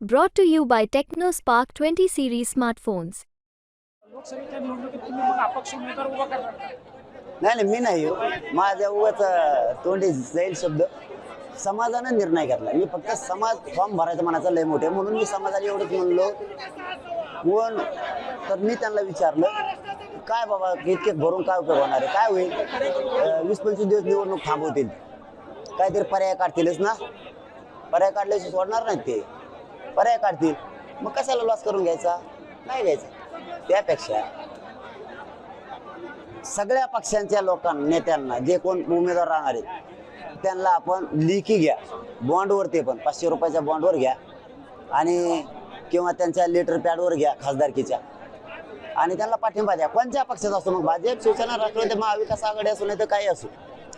Brought to you by TechnoSpark 20 series smartphones. लोकसभेच्या निवडणुकीत तुम्ही मग अपक्ष उमेदवार उभा करणार का नाही नाही मी नाही. हो माझ्या उगाच अं, तोंडी जाईल शब्द. समाजानं निर्णय घेतला. मी फक्त समाज फॉर्म भरायचा मनाचा लय मोठे म्हणून मी समाजाला एवढंच म्हणलो. कोण? तर मी त्यांना विचारलं काय बाबा इतके भरून काय उपयोग होणार आहे? काय होईल? अं, वीस पंचवीस दिवस निवडणूक थांबवतील. काहीतरी पर्याय काढतीलच ना? पर्याय काढल्याशी सोडणार नाहीत ते. पर्याय काढतील. मग कशाला लॉस करून घ्यायचा? नाही घ्यायचा. त्यापेक्षा सगळ्या पक्षांच्या लोकांना नेत्यांना जे कोण उमेदवार राहणार आहेत त्यांना आपण लिखी घ्या. बॉन्डवर ते पण पाचशे रुपयाच्या बॉन्डवर घ्या. आणि किंवा त्यांच्या लेटर पॅडवर घ्या खासदारकीच्या. आणि त्यांना पाठिंबा द्या. कोणत्या पक्षाचा असतो मग? भाजप शिवसेना राष्ट्रवादी महाविकास आघाडी असू नाही तर काही असू.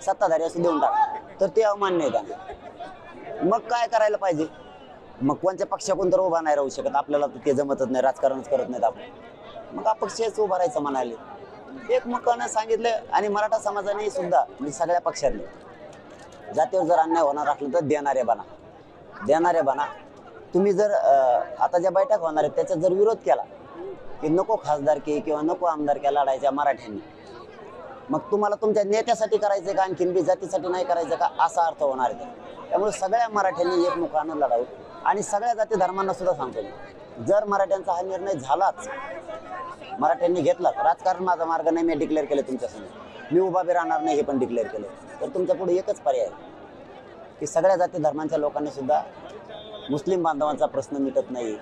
सत्ताधारी असू देऊन टाका. तर ते अवमान्य आहे त्यांना मग काय करायला पाहिजे? मग कोणत्या पक्षाकडून तर उभा नाही राहू शकत. आपल्याला तर ते जमतच नाही राजकारणच करत नाहीत आपण. मग अपक्षच उभा राहायचं म्हणाले. एकमेकानं सांगितलं आणि मराठा समाजाने सुद्धा म्हणजे सगळ्या पक्षांनी जातीवर जर अन्याय होणार असलं तर देणारे बना. देणारे बना. तुम्ही जर आता ज्या बैठक होणार आहेत त्याचा जर विरोध केला की नको खासदारकी किंवा नको आमदारक्या लढायच्या मराठ्यांनी मग तुम्हाला तुमच्या नेत्यासाठी करायचं का आणखीन बी जातीसाठी नाही करायचं का असा अर्थ होणार आहे. त्यामुळे सगळ्या मराठ्यांनी एकमुखानं लढावं. आणि सगळ्या जाती धर्मांना सुद्धा सांगतो मी. जर मराठ्यांचा हा निर्णय झालाच मराठ्यांनी घेतला राजकारण माझा मार्ग नाही मी डिक्लेअर केलं तुमच्यासमोर मी उभा बी राहणार नाही हे पण डिक्लेअर केलं. तर तुमच्यापुढे एकच पर्याय की सगळ्या जाती धर्मांच्या लोकांनी सुद्धा मुस्लिम बांधवांचा प्रश्न मिटत नाही.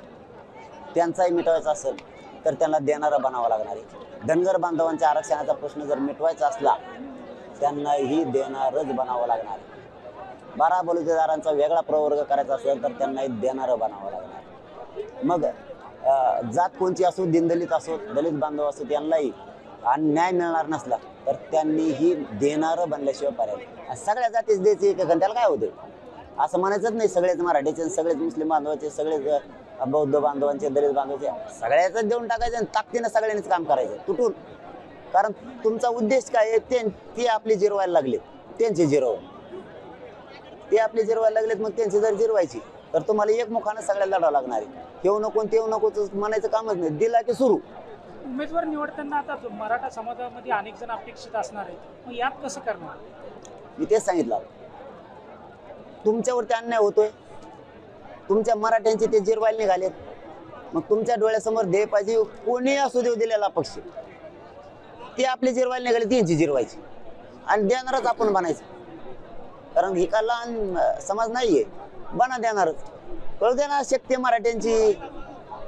त्यांचाही मिटवायचा असेल तर त्यांना देणारं बनावा लागणार आहे. धनगर बांधवांच्या आरक्षणाचा प्रश्न जर मिटवायचा असला त्यांनाही देणारच बनावं लागणार आहे. बारा बलुतेदारांचा वेगळा प्रवर्ग करायचा असेल तर त्यांनाही देणारं बनावं लागणार. मग जात कोणची असो दिनदलित असो दलित बांधव असो त्यांनाही आणि न्याय मिळणार नसला तर त्यांनीही देणारं बनल्याशिवाय पर्याय आणि सगळ्या जातीच द्यायची एक त्याला काय होते असं म्हणायचंच नाही सगळेच मराठीचे सगळेच मुस्लिम बांधवाचे सगळेच बौद्ध बांधवांचे दलित बांधवाचे सगळ्याच देऊन टाकायचं आणि ताकदीनं सगळ्यांनीच काम करायचं तुटून. कारण तुमचा उद्देश काय आहे? ते ते आपली जिरवायला लागले त्यांचे जिरवून ते आपले जिरवायला लागलेत मग त्यांची जर जिरवायची तर तुम्हाला एकमुखानं सगळ्याला लढावं लागणार आहे. ठेवू नको ठेवू नको म्हणायचं कामच नाही. दिला की सुरू. उमेदवार निवडताना आता मराठा समाजामध्ये अनेक जण अपेक्षित असणार आहेत. मग यात कसं करणार? मी तेच सांगितलं. तुमच्यावरती अन्याय होतोय. तुमच्या मराठ्यांचे ते जिरवायला निघालेत. मग तुमच्या डोळ्यासमोर दे पाहिजे कोणी असू देऊ दिलेला पक्ष. ते आपले जिरवायला निघाले त्यांची जिरवायची. आणि देणारच आपण बनायचं कारण ही का लहान समाज नाहीये. बना देणारच कळू द्या ना शक्ती मराठ्यांची.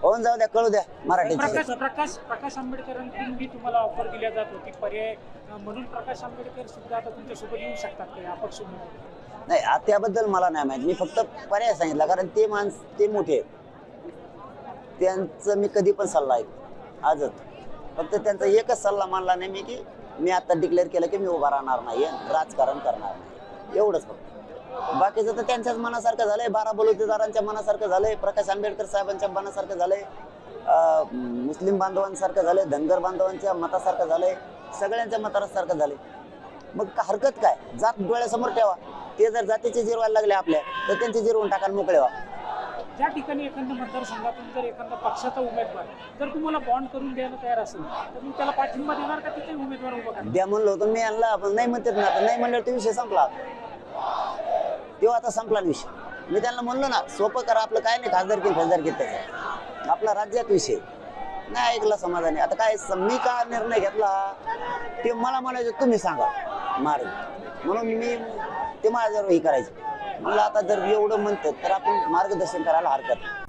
होऊन जाऊ द्या कळू द्या मराठ्यांची. प्रकाश प्रकाश प्रकाश आंबेडकरांकडून बी तुम्हाला ऑफर दिल्या जात होती. पर्याय म्हणून प्रकाश आंबेडकर सुद्धा आता तुमच्यासोबत येऊ शकतात ते अपक्ष नाही आ- त्याबद्दल मला नाही माहीत. मी फक्त पर्याय सांगितला कारण ते माणस ते मोठे आहेत. त्यांचं मी कधी पण सल्ला ऐक आजच फक्त त्यांचा एकच सल्ला मानला नाही मी की मी आता डिक्लेअर केलं की मी उभा राहणार नाही राजकारण करणार नाही एवढंच फक्त. बाकीचं तर त्यांच्याच मनासारखं झालंय. बारा बलुतेदारांच्या मनासारखं झालंय. प्रकाश आंबेडकर साहेबांच्या मनासारखं झालंय. मुस्लिम बांधवांसारखं झालंय. धनगर बांधवांच्या मतासारखं झालंय. सगळ्यांच्या मतासारखं झालंय. मग हरकत काय? जात डोळ्यासमोर ठेवा. ते जर जातीचे जिरवायला लागले आपल्या तर त्यांचे जिरवून टाका आणि मोकळे व्हा. ज्या ठिकाणी एखाद्या मतदारसंघातून जर एखादा पक्षाचा उमेदवार जर तुम्हाला बॉन्ड करून द्यायला तयार असेल तर मी त्याला पाठिंबा देणार का तिथे उमेदवार उभा करणार? द्या म्हणलं होतं मी आणला आपण नाही म्हणतात ना आता नाही म्हणलं तो विषय संपला. तेव्हा आता संपला विषय. मी त्यांना म्हणलो ना सोपं करा आपलं काय नाही खासदार की खासदार की त्याचा. आपला राज्यात विषय. नाही ऐकला समाजाने. आता काय मी का निर्णय घेतला? ते मला म्हणायचं तुम्ही सांगा. मार्ग म्हणून मी ते माझ्यावर हे करायचं. मुलं आता जर एवढं म्हणतात तर आपण मार्गदर्शन करायला हरकत नाही.